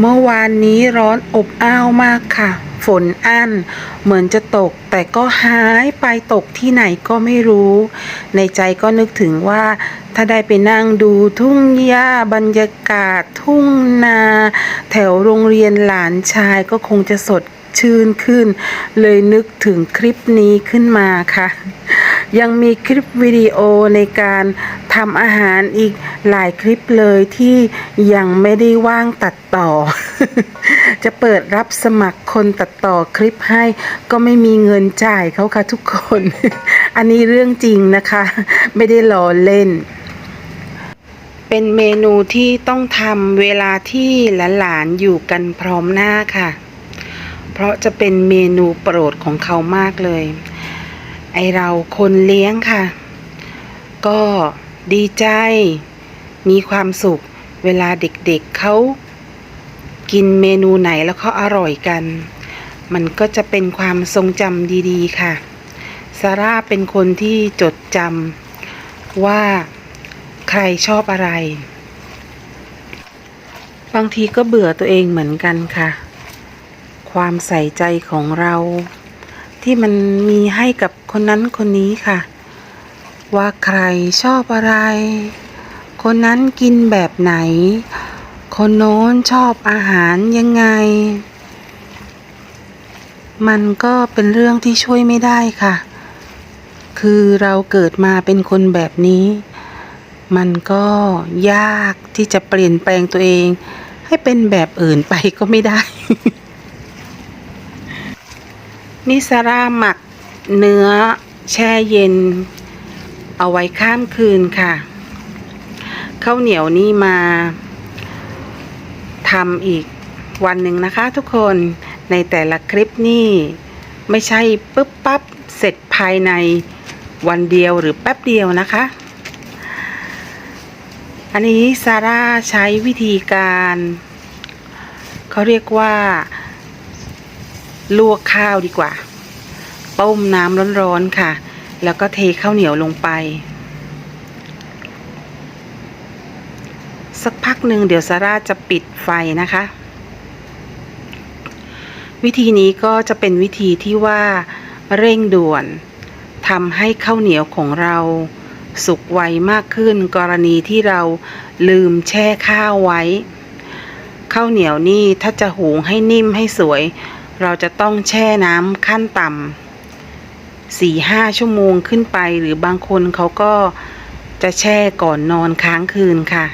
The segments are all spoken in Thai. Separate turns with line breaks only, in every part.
เมื่อวานนี้ร้อนอบอ้าวมากค่ะ ฝนอั้น เหมือนจะตก แต่ก็หายไปตกที่ไหนก็ไม่รู้ ในใจก็นึกถึงว่า ถ้าได้ไปนั่งดูทุ่งหญ้าบรรยากาศทุ่งนา แถวโรงเรียนหลานชายก็คงจะสดชื่นขึ้น เลยนึกถึงคลิปนี้ขึ้นมาค่ะ ยังมีคลิปวิดีโอในการทำอาหารอีกหลายคลิปเลยที่ยังไม่ได้ว่างตัดต่อ จะเปิดรับสมัครคนตัดต่อคลิปให้ก็ไม่มีเงินจ่ายเขาค่ะทุกคน อันนี้เรื่องจริงนะคะ ไม่ได้ล้อเล่นเป็นเมนูที่ต้องทำเวลาที่หลานๆอยู่กันพร้อมหน้าค่ะ เพราะจะเป็นเมนูโปรดของเขามากเลย ไอเราคนเลี้ยงค่ะ ก็ดีใจ มีความสุข เวลาเด็กๆเเขากินเมนูไหนแล้วเขาอร่อยกัน มันก็จะเป็นความทรงจำดีๆค่ะ ซาร่าเป็นคนที่จดจำว่าใครชอบอะไร บางทีก็เบื่อตัวเองเหมือนกันค่ะ ความใส่ใจของเรา ที่มันมีให้กับคนนั้นคนนี้ค่ะ ว่าใครชอบอะไร คนนั้นกินแบบไหน คนโน้นชอบอาหารยังไง มันก็เป็นเรื่องที่ช่วยไม่ได้ค่ะ คือเราเกิดมาเป็นคนแบบนี้ มันก็ยากที่จะเปลี่ยนแปลงตัวเอง ให้เป็นแบบอื่นไปก็ไม่ได้ นิสราหมักเนื้อแช่เย็น เอาไว้ข้ามคืนค่ะข้าวเหนียวนี่มาทำอีกวันหนึ่งนะคะทุกคนในแต่ละคลิปนี่ไม่ใช่ปุ๊บปั๊บเสร็จภายในวันเดียวหรือแป๊บเดียวนะคะ อันนี้ซาร่าใช้วิธีการเขาเรียกว่า ลวกข้าวดีกว่า ต้มน้ำร้อนๆค่ะ แล้วก็เทข้าวเหนียวลงไป สักพักหนึ่งเดี๋ยวซาร่าจะปิดไฟนะคะ วิธีนี้ก็จะเป็นวิธีที่ว่าเร่งด่วนทำให้ข้าวเหนียวของเราสุกไวมากขึ้น กรณีที่เราลืมแช่ข้าวไว้ข้าวเหนียวนี่ถ้าจะหุงให้นิ่มให้สวย เราจะต้องแช่น้ำขั้นต่ำ สี่ห้าชั่วโมงขึ้นไป หรือบางคนเขาก็จะแช่ก่อนนอนค้างคืนค่ะ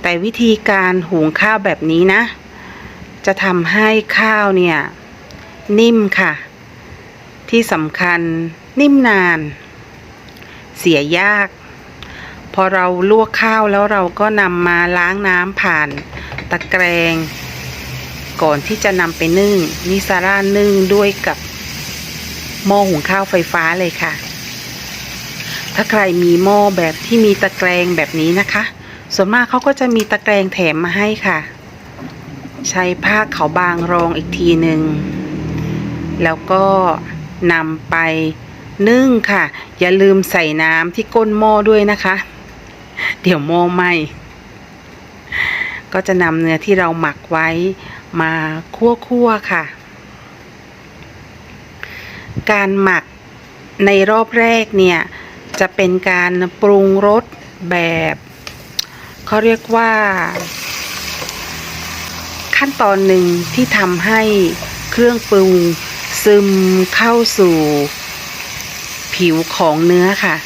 แต่วิธีการหุงข้าวแบบนี้นะ จะทำให้ข้าวเนี่ย นิ่มค่ะ ที่สำคัญนิ่มนาน เสียยาก พอเราลวกข้าวแล้วเราก็นำมาล้างน้ำผ่านตะแกรง ก่อนที่จะนำไปนึ่งนิซาร่านึ่งด้วยกับ หม้อหุงข้าวไฟฟ้าเลยค่ะ ถ้าใครมีหม้อแบบที่มีตะแกรงแบบนี้นะคะ ส่วนมากเขาก็จะมีตะแกรงแถมมาให้ค่ะ ใช้ผ้าขาวบางรองอีกทีหนึ่งแล้วก็นำไปนึ่งค่ะ อย่าลืมใส่น้ำที่ก้นหม้อด้วยนะคะ เดี๋ยวหม้อไหมก็จะนำเนื้อที่เราหมักไว้มาคั่วๆค่ะ การหมักในรอบแรกเนี่ย จะเป็นการปรุงรสแบบเขาเรียกว่า ขั้นตอนหนึ่งที่ทำให้เครื่องปรุงซึมเข้าสู่ผิวของเนื้อค่ะ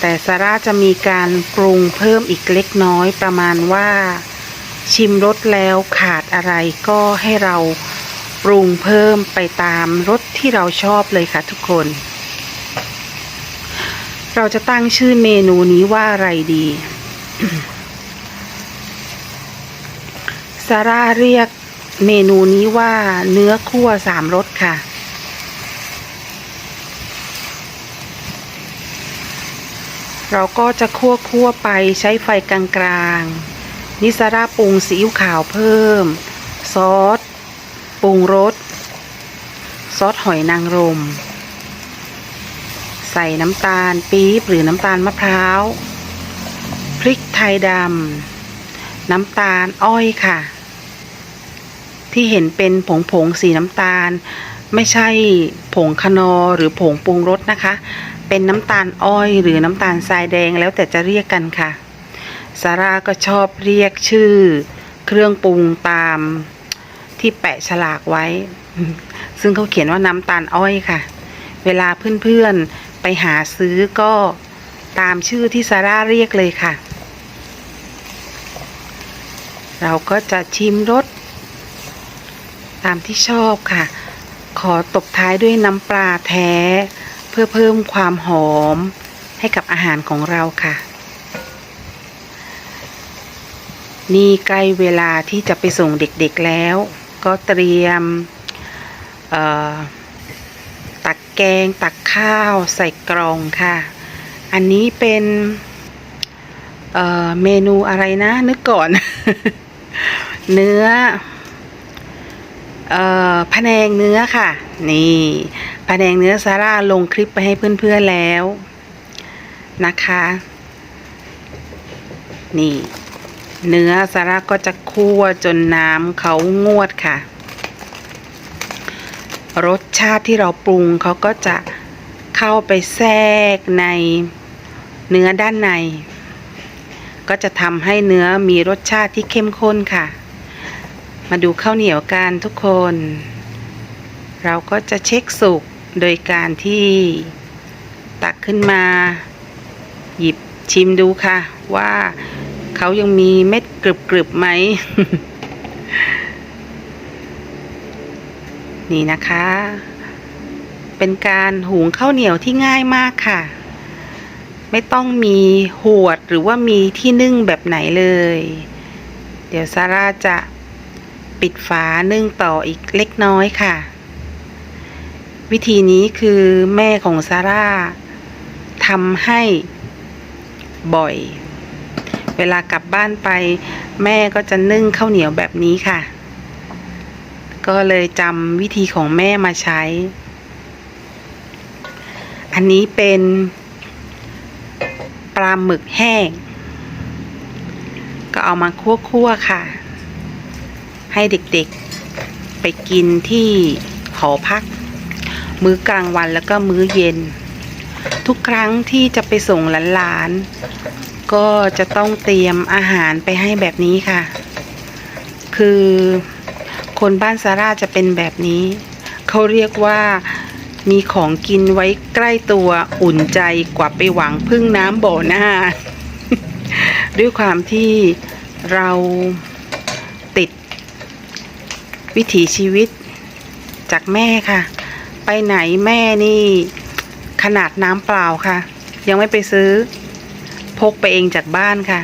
แต่ซาร่าจะมีการปรุงเพิ่มอีกเล็กน้อยประมาณว่า ชิมรสแล้วขาดอะไรก็ให้เรา ปรุงเพิ่มไปตามรสที่เราชอบเลยค่ะทุกคน เราจะตั้งชื่อเมนูนี้ว่าอะไรดีซาร่าเรียกเมนูนี้ว่าเนื้อคั่วสามรสค่ะ เราก็จะคั่วคั่วไปใช้ไฟกลางๆนิสาราปรุงซีอิ๊วขาวเพิ่ม ซอส ปรุงรส ซอสหอยนางรม ใส่น้ำตาลปี๊บหรือน้ำตาลมะพร้าว พริกไทยดำ น้ำตาลอ้อยค่ะ ที่เห็นเป็นผงผงสีน้ำตาล ไม่ใช่ผงคนอหรือผงปรุงรสนะคะ เป็นน้ำตาลอ้อยหรือน้ำตาลทรายแดงแล้วแต่จะเรียกกันค่ะซาร่าก็ชอบเรียกชื่อ เครื่องปรุงตาม ที่แปะฉลากไว้ ซึ่งเขาเขียนว่าน้ำตาลอ้อยค่ะ เวลาเพื่อนๆไปหาซื้อก็ตามชื่อที่ซาร่าเรียกเลยค่ะ เราก็จะชิมรสตามที่ชอบค่ะ ขอตบท้ายด้วยน้ำปลาแท้ เพื่อเพิ่มความหอมให้กับอาหารของเราค่ะ นี่ใกล้เวลาที่จะไปส่งเด็กๆแล้ว ก็เตรียมตักแกงตักข้าวใส่กล่องค่ะ อันนี้เป็นเเมนูอะไรนะ นึกก่อน เนื้อเอ่อพะแนงเนื้อค่ะ นี่พะแนงเนื้อซาร่าลงคลิปไปให้เพื่อนๆแล้วนะคะ นี่ เนื้อซาร่าก็จะคั่วจนน้ำเขางวดค่ะ รสชาติที่เราปรุงเขาก็จะเข้าไปแทรกในเนื้อด้านใน ก็จะทำให้เนื้อมีรสชาติที่เข้มข้นค่ะ มาดูข้าวเหนียวกันทุกคน เราก็จะเช็คสุกโดยการที่ตักขึ้นมา หยิบชิมดูค่ะว่า เขายังมีเม็ดกรึบๆไหม นี่นะคะ เป็นการหุงข้าวเหนียวที่ง่ายมากค่ะ ไม่ต้องมีหวดหรือว่ามีที่นึ่งแบบไหนเลย เดี๋ยวซาร่าจะปิดฝานึ่งต่ออีกเล็กน้อยค่ะ วิธีนี้คือแม่ของซาร่าทำให้บ่อย เวลากลับบ้านไป แม่ก็จะนึ่งข้าวเหนียวแบบนี้ค่ะ ก็เลยจำวิธีของแม่มาใช้ อันนี้เป็นปลาหมึกแห้ง ก็เอามาคั่วๆค่ะ ให้เด็กๆไปกินที่หอพัก มื้อกลางวันแล้วก็มื้อเย็น ทุกครั้งที่จะไปส่งหลาน ก็จะต้องเตรียมอาหารไปให้แบบนี้ค่ะ คือคนบ้านซาร่าจะเป็นแบบนี้ เขาเรียกว่ามีของกินไว้ใกล้ตัวอุ่นใจกว่าไปหวังพึ่งน้ำบ่อหน้า ด้วยความที่เราติด วิถีชีวิตจากแม่ค่ะ ไปไหนแม่นี่ ขนาดน้ำเปล่าค่ะ ยังไม่ไปซื้อ พกไปเองจากบ้านค่ะ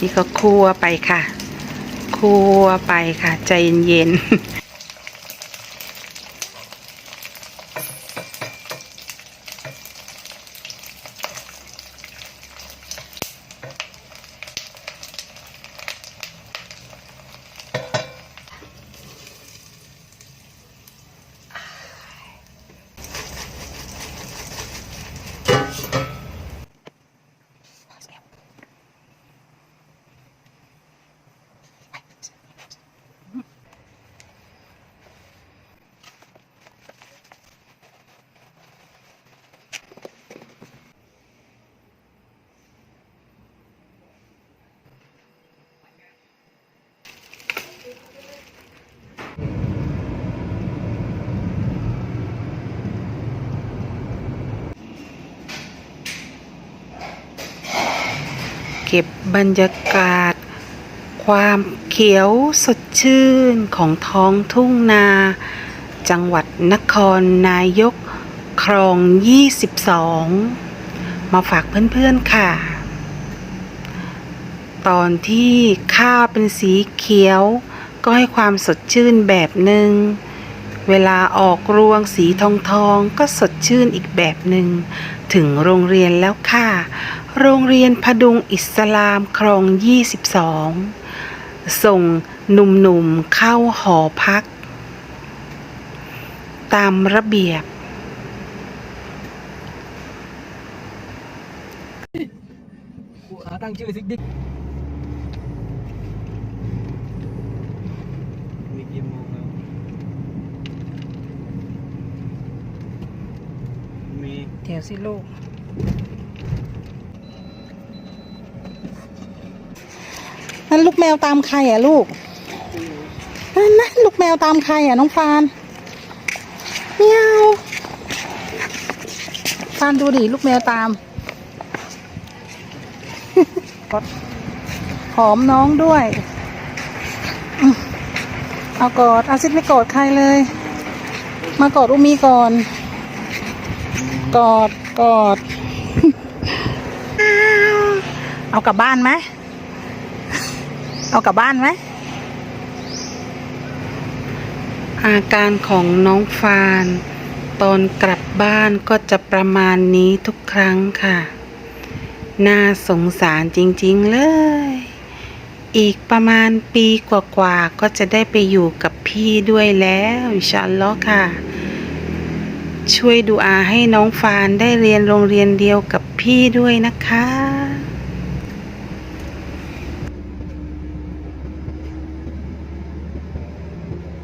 นี่ก็คั่วไปค่ะ คั่วไปค่ะ ใจเย็นๆ เก็บบรรยากาศ ความเขียวสดชื่นของท้องทุ่งนา จังหวัดนครนายกครอง 22 มาฝากเพื่อนๆค่ะ ตอนที่ข้าวเป็นสีเขียว ก็ให้ความสดชื่นแบบหนึ่ง เวลาออกรวงสีทองทองก็สดชื่นอีกแบบหนึ่ง ถึงโรงเรียนแล้วค่ะ โรงเรียนพดุงอิสลามครอง 22 ส่งหนุ่มๆเข้าหอพัก ตามระเบียบ
ตั้งชื่อซิกดิกมีกี่โมงแล้วมี
เดี๋ยวสิลูก นั่นลูกแมวตามใครอะลูก นั่นนะลูกแมวตามใครอะน้องฟานเมียวฟานดูดิลูกแมวตามหอมน้องด้วย เอากอดอาซิดไม่กอดใครเลย มากอดอุมีก่อน กอดกอด เอากลับบ้านไหม เอากลับบ้านไหม อาการของน้องฟาน ตอนกลับบ้านก็จะประมาณนี้ทุกครั้งค่ะ น่าสงสารจริง ๆ เลย อีกประมาณปีกว่าๆก็จะได้ไปอยู่กับพี่ด้วยแล้วอินชาอัลลอฮ์ค่ะ ช่วยดูอาให้น้องฟานได้เรียนโรงเรียนเดียวกับพี่ด้วยนะคะ